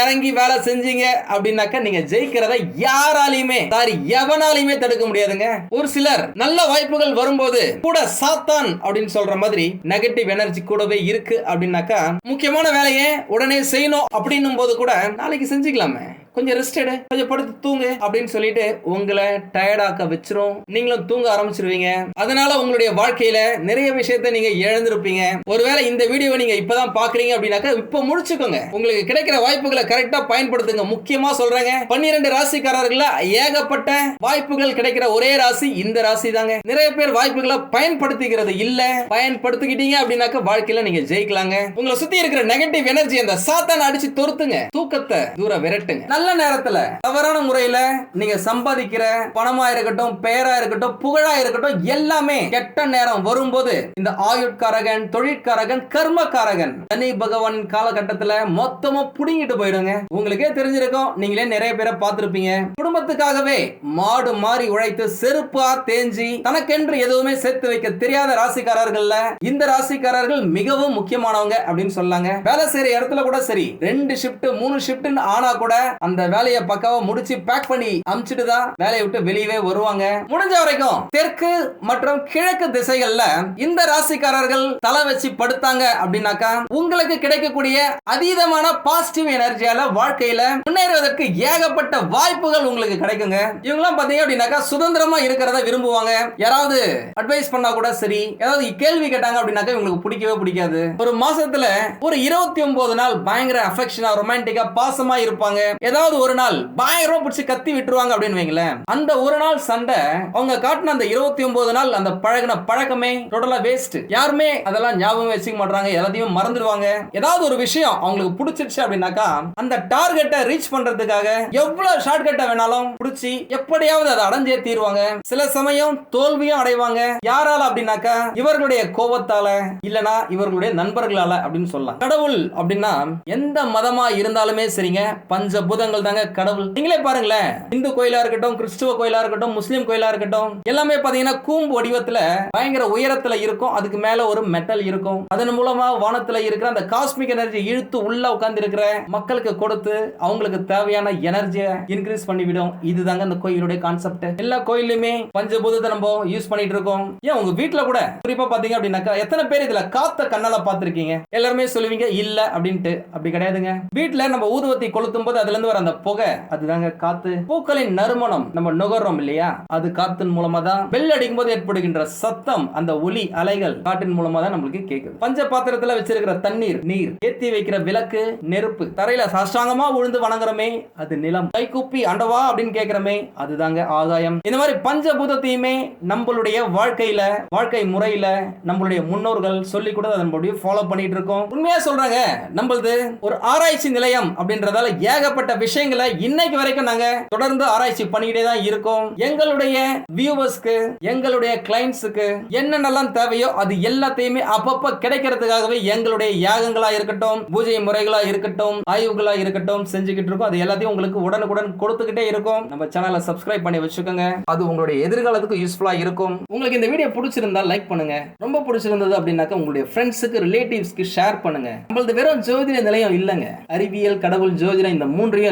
இறங்கி வேலை செஞ்சீங்க அப்படின்னாக்கா நீங்க ஜெயிக்கிறத யாராலையுமே சாரி எவனாலையுமே தடுக்க முடியாதுங்க. ஒரு சிலர் நல்ல வாய்ப்புகள் வரும்போது கூட சாத்தான் அப்படின்னு சொல்ற மாதிரி நெகட்டிவ் எனர்ஜி கூடவே இருக்கு அப்படின்னாக்கா முக்கியமான வேலையை உடனே செய்யணும் அப்படின்னும் போது கூட நாளைக்கு செஞ்சுக்கலாமே. கொஞ்சம் ரெஸ்ட் எடு கொஞ்சம் படுத்து தூங்கு அப்படின்னு சொல்லிட்டு உங்களை டயர்டாக்க வச்சிரும். நீங்களும் தூங்க ஆரம்பிச்சிருவீங்க. அதனால உங்களுடைய வாழ்க்கையில நிறைய விஷயத்த நீங்க இழந்திருப்பீங்க. ஒருவேளை இந்த வீடியோவை நீங்க இப்பதான் பாக்குறீங்க அப்படின்னாக்கா இப்போ முடிச்சுக்கோங்க. உங்களுக்கு கிடைக்கிற வாய்ப்புகளை கரெக்டா பயன்படுத்துங்க. முக்கியமா சொல்றேங்க பன்னிரெண்டு ராசிக்காரர்கள ஏகப்பட்ட வாய்ப்புகள் கிடைக்கிற ஒரே ராசி இந்த ராசி தாங்க நிறைய பேர் வாய்ப்புகளை பயன்படுத்திக்கிறது இல்ல. பயன்படுத்திக்கிட்டீங்க அப்படின்னாக்கா வாழ்க்கையில நீங்க ஜெயிக்கலாங்க. உங்களை சுத்தி இருக்கிற நெகட்டிவ் எனர்ஜி அந்த சாத்தான அடிச்சு தொருத்துங்க தூக்கத்தை தூர விரட்டுங்க. நல்ல நேரத்துல தவறான முறையில நீங்க சம்பாதிக்கிற பணமா இருக்கட்டும் பெயரா இருக்கட்டும் புகழா இருக்கட்டும் எல்லாமே கெட்ட நேரம் வரும்போது இந்த ஆயுட்காரகன் தொழிற்காரகன் கர்மக்காரகன் சனி பகவான் காலகட்டத்துல மொத்தமா புடுங்கிட்டு போயிடுங்க. உங்களுக்கே தெரிஞ்சிருக்கும் நீங்களே நிறைய பேரை பார்த்திருப்பீங்க. குடும்பத்துக்காகவே மாடு மாறி உழைத்து செருப்பா தேஞ்சி தனக்கென்று எதுவுமே சேர்த்து வைக்க தெரியாத ராசிக்காரர்கள்ல இந்த ராசிக்காரர்கள் மிகவும் முக்கியமானவங்க அப்படின்னு சொல்லாங்க. வேலை செய்யற இடத்துல கூட சரி ரெண்டு ஷிப்ட் மூணு ஷிப்ட் ஆனா கூட அந்த வேலையை பக்காவா முடிச்சு பேக் பண்ணி அமிச்சிட்டு தான் வேலையை விட்டு வெளியவே வருவாங்க. முடிஞ்ச வரைக்கும் தெற்கு மற்றும் கிழக்கு திசைகள்ல இந்த ராசிக்காரர்கள் தலை வச்சு படுத்தாங்க அப்படின்னாக்கா உங்களுக்கு கிடைக்கக்கூடிய அதீதமான பாசிட்டிவ் எனர்ஜியால வாழ்க்கையில முன்னேறுவதற்கு ஏகப்பட்ட வாய்ப்புகள் உங்களுக்கு கிடைக்குங்க. இவங்கெல்லாம் பாத்தீங்க அப்படின்னாக்கா சுதந்திரமா இருக்கிறத விரும்புவாங்க. யாராவது அட்வைஸ் பண்ணா கூட சரி ஏதாவது கேள்வி கேட்டாங்க அப்படின்னாக்கா இவங்களுக்கு பிடிக்கவே பிடிக்காது. ஒரு மாசத்துல ஒரு இருபத்தி ஒன்பது நாள் பயங்கர அஃபெக்ஷனா ரொமான்டிக்கா பாசமா இருப்பாங்க. ஏதாவது ஒரு நாள் பயங்கரமா பிடிச்சி கத்தி விட்டுருவாங்க அப்படின்னு வைங்களேன். அந்த ஒரு நாள் சண்டை அவங்க காட்டின அந்த இருபத்தி ஒன்பது நாள் அந்த பழகின பழக்கமே டோட்டலா வேஸ்ட் யாருமே அதெல்லாம் ஞாபகம் வச்சுக்க மாட்டாங்க எல்லாத்தையும் மறந்துடுவாங்க. ஏதாவது ஒரு விஷயம் அவங்களுக்கு பிடிச்சிருச்சு அப்படின்னாக்கா அந்த டார்கெட்டை ரீச் பண்றதுக்காக எவ்வளவு ஷார்ட் கட்டை வேணாலும் பிடிச்சி எப்படியாவது அதை அடைஞ்சே தீருவாங்க. சில சமயம் தோல்வியும் அடைவாங்க. யாரால அப்படின்னாக்கா இவர்களுடைய கோபத்தால இல்லனா இவர்களுடைய நண்பர்களால அப்படின்னு சொல்லலாம். கடவுள் அப்படின்னா எந்த மதமா இருந்தாலுமே சரிங்க பஞ்சபூதங்கள் தாங்க கடவுள். நீங்களே பாருங்களேன். இந்து கோயிலா இருக்கட்டும் கிறிஸ்துவ கோயிலா இருக்கட்டும் முஸ்லீம் கோயிலா இருக்கட்டும் எல்லாமே பாத்தீங்கன்னா கூம்பு வடிவத்துல பயங்கர உயரத்துல இருக்கும். அதுக்கு மேல ஒரு மெட்டல் இருக்கும். அதன் மூலமா வானத்துல இருக்கிற அந்த காஸ்மிக் எனர்ஜி இழுத்து உள்ள உட்கார்ந்து இருக்கிற மக்களுக்கு கொடுத்து அவங்களுக்கு தேவையான எனர்ஜியை இன்க்ரீஸ் பண்ணிவிடும். இதுதாங்க அந்த கோயிலுடைய கான்செப்ட் எல்லா கோயிலுமே பஞ்சபூதத்தை நம்ம யூஸ் பண்ணிட்டு இருக்கோம். ஏன் உங்க வீட்டுல கூட? குறிப்பா பாத்தீங்க அப்படின்னாக்கா எத்தனை பேர் இதுல காத்த கண்ணால பாத்திருக்கீங்க? எல்லாருமே சொல்லுவீங்க இல்ல அப்படின்ட்டு. அப்படி கிடையாதுங்க. வீட்டுல நம்ம ஊதுவத்தி கொளுத்தும் போது அதுல இருந்து வர அந்த புகை அதுதாங்க காத்து. பூக்களின் நறுமணம் நம்ம நுகர்றோம் இல்லையா? அது காத்தின் மூலமா தான் பெல் அடிக்கும் போது ஏற்படுகின்ற சத்தம் அந்த ஒலி அலைகள் காற்றின் மூலமா தான் நம்மளுக்கு கேக்குது. பஞ்ச பாத்திரத்துல வச்சிருக்கிற தண்ணீர் நீர் ஏத்தி வைக்கிற விளக்கு நெருப்பு தரையில சாஷ்டாங்கமா விழுந்து வணங்குறமே அது நிலம். கைக்குப்பி அண்டவா அப்படின்னு கேக்குறமே அதுதாங்க ஆதாயம். இந்த மாதிரி பஞ்சபூதத்தையுமே நம்மளுடைய வாழ்க்கையில வாழ்க்கை முறையில நம்மளுடைய முன்னோர்கள் சொல்லி கூட அதன்படி நம்மளுடைய ஃபாலோ பண்ணிட்டு இருக்கோம். உண்மையா சொல்றாங்க நம்மளது ஒரு ஆராய்ச்சி நிலையம் அப்படின்றதால ஏகப்பட்ட விஷயம் விஷயங்களை இன்னைக்கு வரைக்கும் நாங்க தொடர்ந்து ஆராய்ச்சி பண்ணிக்கிட்டே தான் இருக்கோம். எங்களுடைய வியூவர்ஸ்க்கு எங்களுடைய கிளைண்ட்ஸுக்கு என்னென்னலாம் தேவையோ அது எல்லாத்தையுமே அப்பப்ப கிடைக்கிறதுக்காகவே எங்களுடைய யாகங்களா இருக்கட்டும் பூஜை முறைகளா இருக்கட்டும் ஆய்வுகளா இருக்கட்டும் செஞ்சுக்கிட்டு இருக்கோம். அது எல்லாத்தையும் உங்களுக்கு உடனுக்குடன் கொடுத்துக்கிட்டே இருக்கும். நம்ம சேனலை சப்ஸ்கிரைப் பண்ணி வச்சுக்கோங்க. அது உங்களுடைய எதிர்காலத்துக்கு யூஸ்ஃபுல்லா இருக்கும். உங்களுக்கு இந்த வீடியோ பிடிச்சிருந்தா லைக் பண்ணுங்க. ரொம்ப பிடிச்சிருந்தது அப்படின்னாக்கா உங்களுடைய ஃப்ரெண்ட்ஸுக்கு ரிலேட்டிவ்ஸ்க்கு ஷேர் பண்ணுங்க. நம்மளது வெறும் ஜோதிட நிலையம் இல்லைங்க. அறிவியல் கடவுள் ஜோதிடம் இந்த மூன்றையும்